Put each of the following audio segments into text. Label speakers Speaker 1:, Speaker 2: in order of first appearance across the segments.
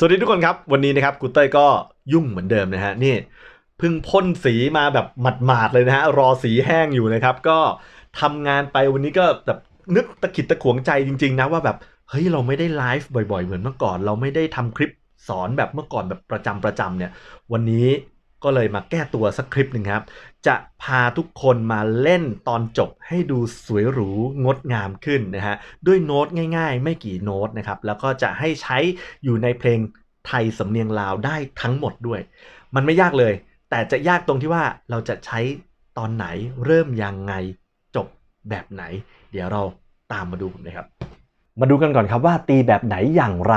Speaker 1: สวัสดีทุกคนครับ วันนี้นะครับกูเต้ยก็ยุ่งเหมือนเดิมนะฮะนี่เพิ่งพ่นสีมาแบบหมาดๆเลยนะฮะรอสีแห้งอยู่นะครับ ก็ทำงานไปวันนี้ก็แบบนึกตะขิดตะขวงใจจริง ๆ นะว่าแบบเฮ้ยเราไม่ได้ไลฟ์บ่อยๆ เหมือนเมื่อก่อน เราไม่ได้ทำคลิปสอนแบบเมื่อก่อนแบบประจำประจำเนี่ย วันนี้ ก็เลยมาแก้ตัวสักคลิปหนึ่งครับ จะพาทุกคนมาเล่นตอนจบให้ดูสวยหรูงดงามขึ้นนะฮะ ด้วยโน้ตง่ายๆ ไม่กี่โน้ตนะครับ แล้วก็จะให้ใช้อยู่ในเพลงไทยสำเนียงลาวได้ทั้งหมดด้วย มันไม่ยากเลย แต่จะยากตรงที่ว่าเราจะใช้ตอนไหนเริ่มยังไงจบแบบไหน เดี๋ยวเราตามมาดูนะครับ มาดูกันก่อนครับว่าตีแบบไหนอย่างไร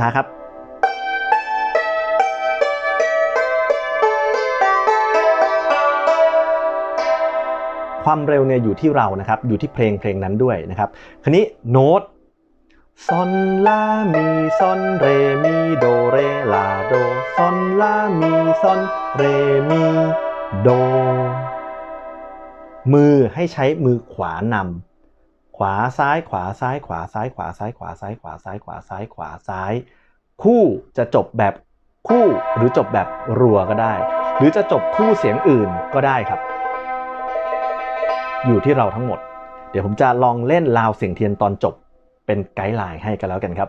Speaker 1: ช้าๆครับความเร็วเนี่ยอยู่ที่เรานะครับ อยู่ที่เพลงเพลงนั้นด้วยนะครับ คราวนี้โน้ตซอนลามีซอนเรมีโดเรลาโดซอนลามีซอนเรมีโด มือให้ใช้มือขวานำ ขวาซ้ายขวาซ้ายขวาซ้ายขวาซ้ายขวาซ้ายขวาซ้ายขวาซ้ายขวาซ้าย คู่จะจบแบบคู่หรือจบแบบรัวก็ได้ หรือจะจบคู่เสียงอื่นก็ได้ครับ อยู่ที่เราทั้งหมด เดี๋ยวผมจะลองเล่นลาวเสียงเทียนตอนจบเป็นไกด์ไลน์ให้กันแล้วกันครับ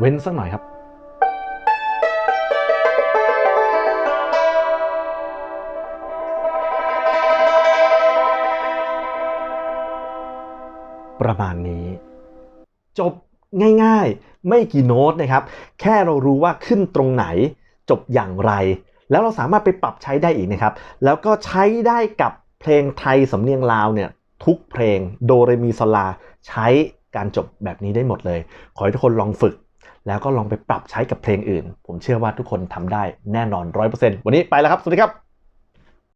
Speaker 1: เว้นสักหน่อยครับ ประมาณนี้ จบง่ายๆ ไม่กี่โน้ตนะครับ แค่เรารู้ว่าขึ้นตรงไหน จบอย่างไร แล้วเราสามารถไปปรับใช้ได้อีกนะครับ แล้วก็ใช้ได้กับเพลงไทยสำเนียงลาวเนี่ยทุกเพลงโดเรมีโซลาใช้การจบแบบนี้ได้หมดเลย ขอให้ทุกคนลองฝึก แล้วก็ลองไปปรับใช้กับเพลงอื่น ผมเชื่อว่าทุกคนทำได้แน่นอน 100%วันนี้ไปแล้วครับ สวัสดีครับ